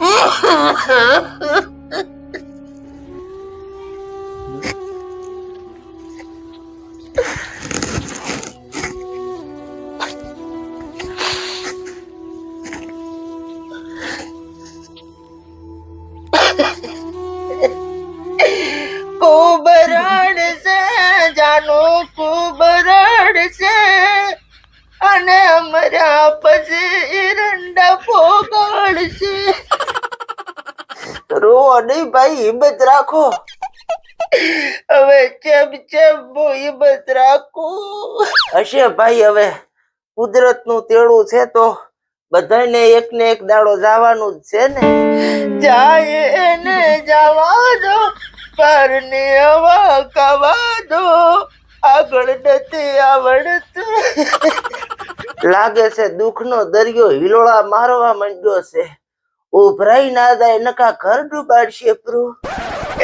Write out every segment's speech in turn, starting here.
Ha ha ha! નહીં ભાઈ હિંમત રાખો. હવે ચેમ ચેમ હું હિંમત રાખું? હશે ભાઈ હવે. કુદરતનું તેડું છે તો બધાને એક ને એક દાડો જવાનું જ છે ને. જાય એને જવા દો પરને હવા કવા દો. આગળ નથી આવડતું. લાગે છે દુઃખનો દરિયો હિલોળા મારવા માંડ્યો છે. ઉભરાઈ ના જાય નકા ઘર ડૂબાડશે પ્રો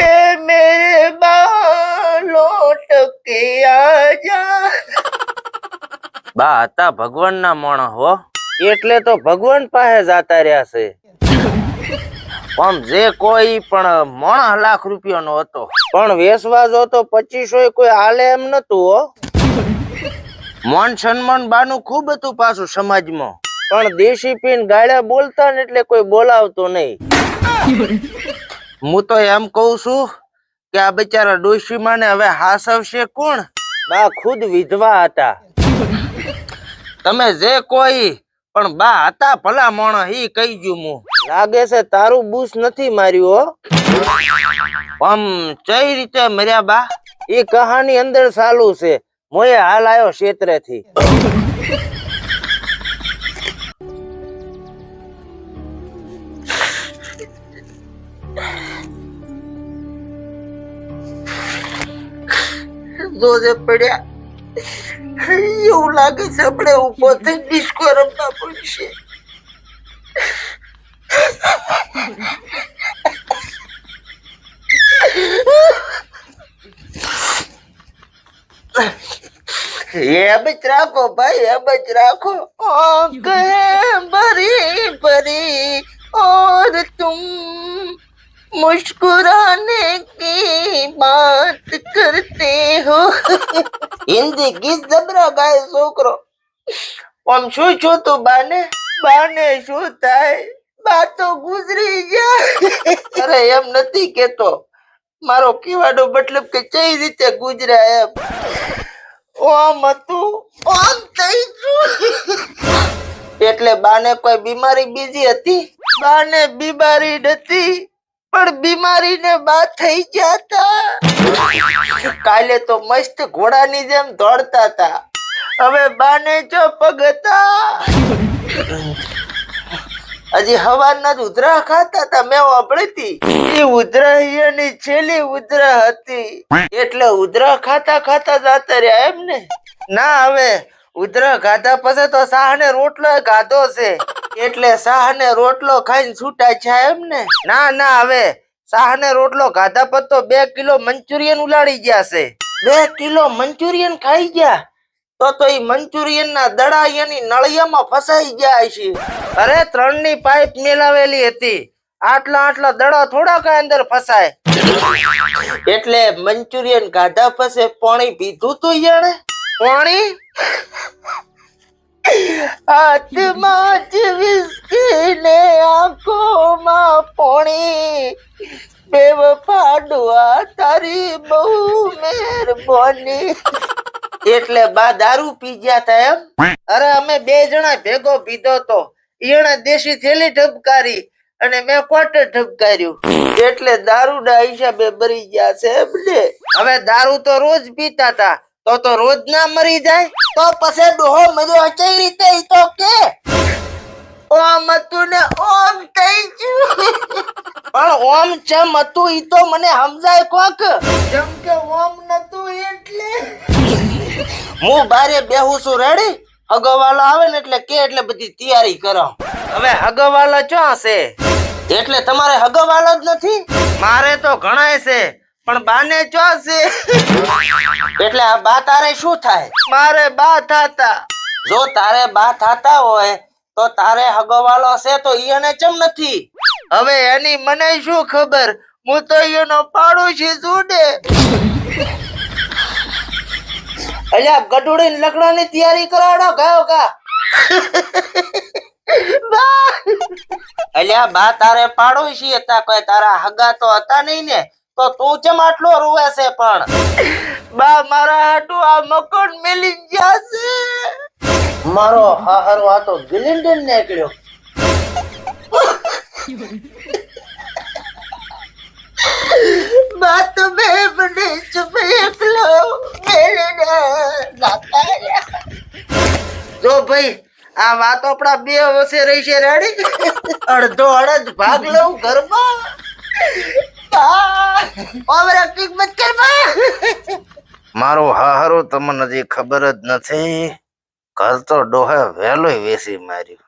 એ મેરે બાલો ટકે આજા બા હતા ભગવાનના મોણા હો. એટલે તો ભગવાન પાસે જાતા રહ્યા છે. આમ જે કોઈ પણ મોણા લાખ રૂપિયાનો હતો. પણ વેસવા જો તો પચીસો કોઈ હાલે એમ નતું હો. મોન સન્માન બાનું ખૂબ હતું પાછું સમાજમાં. પણ દેશી પીન ગાળા બોલતા ને એટલે કોઈ બોલાવતો નહીં. હું તો એમ કઉ છું કે આ બિચારા ડોશીમાને હવે હાસવશે કોણ? બા ખુદ વિધવા હતા. તમે જે કોઈ, પણ બા હતા ભલા મોણા ઈ કહી ગયું હું. લાગે છે તારું બૂસ નથી માર્યું આમ કઈ રીતે મર્યા બા? એ કહાની અંદર ચાલુ છે. મોએ હાલ આવ્યો ક્ષેત્રેથી. જે પડ્યા. એવું લાગે છે આપણે ઊભો થઈ ડિસ્કો રમવા પડશે એમ જ રાખો ભાઈ એમ જ રાખો. ઓ કહે ભરી ભરી, ઓર તું मुस्कुराने की बात करते हो હિન્દી ગીત જબરા ગાય છોકરો આમ શું છું તું બાને બાને શું થાય બા તો ગુજરી ગયા અરે એમ નથી કેતો મારો કહેવાનો મતલબ કે કઈ રીતે ગુજર્યા એમ ઓમ હતું ઓમ થઈ ગયું એટલે બાને કોઈ બીમારી બીજી હતી બાને બીમારી નથી પણ બીમારીને બા થઈ હતા કાલે તો મસ્ત ઘોડાની જેમ દોડતા હતા. હવે બાને જો પગ હતા હજી હવાના જ ઉધરા ખાતા હતા મેં વાપરતી. એ ઉધરા છેલ્લી ઉધરા હતી. એટલે ઉધરા ખાતા ખાતા જાતા રહ્યા એમ ને ના હવે, ઉધરા ખાધા પછી તો સાહને રોટલો ગાધો છે. એટલે શાહ ને રોટલો ખાઈને છૂટા છે એમ ને? ના ના હવે. શાહ ને રોટલો ગાધા પર તો બે કિલો મંચુરિયન ઉલાડી ગયા છે. બે કિલો મંચુરિયન ખાઈ ગયા? તો તો એ મંચુરિયન ના દડા એની નળિયામાં ફસાઈ ગયા છે. અરે ત્રણની પાઇપ મેલાવેલી હતી. આટલા આટલા દડા થોડા કઈ અંદર ફસાય. એટલે મંચુરિયન ગાધા પછી પાણી પીધું તું યાણે? પાણી? હાથમાં જ વિસ્કીને આંખોમાં પોણી. બેવફા ફાડવા તારી બહુ મહેરબાની. એટલે બા દારૂ પી ગયા તા એમ? અરે અમે બે જણા ભેગો પીધો તો. ઈણે દેશી થેલી ઢબકારી અને મેં કોટે ઢબકાર્યું. એટલે દારૂ ના હિસાબે મરી ગયા છે એમને. હવે દારૂ તો રોજ પીતા તા. તો તો રોજ ના મરી જાય, તો પછી ડોહો મર્યો કઈ રીતે તો કે? ઓમ હતું ઓમ થઈ ગયું. પણ ઓમ ચમ હતું ઈ તો મને સમજાય કોક. જેમ કે ઓમ નતું એટલે. હું બારે બેહું છું રેડી હગવાલો આવે ને એટલે કે એટલે બધી તૈયારી કરો. હવે હગવાલો ચો છે? એટલે તમારે હગવાલો જ નથી? મારે તો ઘણાય છે. પણ બાને ચો એટલે આ બા તારે શું થાય? મારે બા થાતા. જો તારે બા થાતા હોય તો તારે હગવાલો છે તો એને ચમ નથી? હવે એની મને શું ખબર? હું તો એનો પાડોશી છું ને. અલ્યા ગઢુડી લગડાની તૈયારી કરાવડો ગયો કા અલ્યા બા તારે પાડોશી હતા કોઈ તારા હગા તો હતા નહીં ને? તો તું કેમ આટલો રોવે છે પણ? બા મારા હાટુ આ મકોન મેલી ગયા છે. મારો હાહરો આ તો ગિલિન્ડન નીકળ્યો. બા તો બે બને ચુપ એકલો જો ભાઈ આ વાત આપણા બે વસે રહી છે રેડી અડધો અડધ ભાગ લઉં ઘરમાં? ઓવર મત કર મારો હારો તમને હજી ખબર જ નથી. ઘર તો ડોહે વહેલો વેસી માર્યું.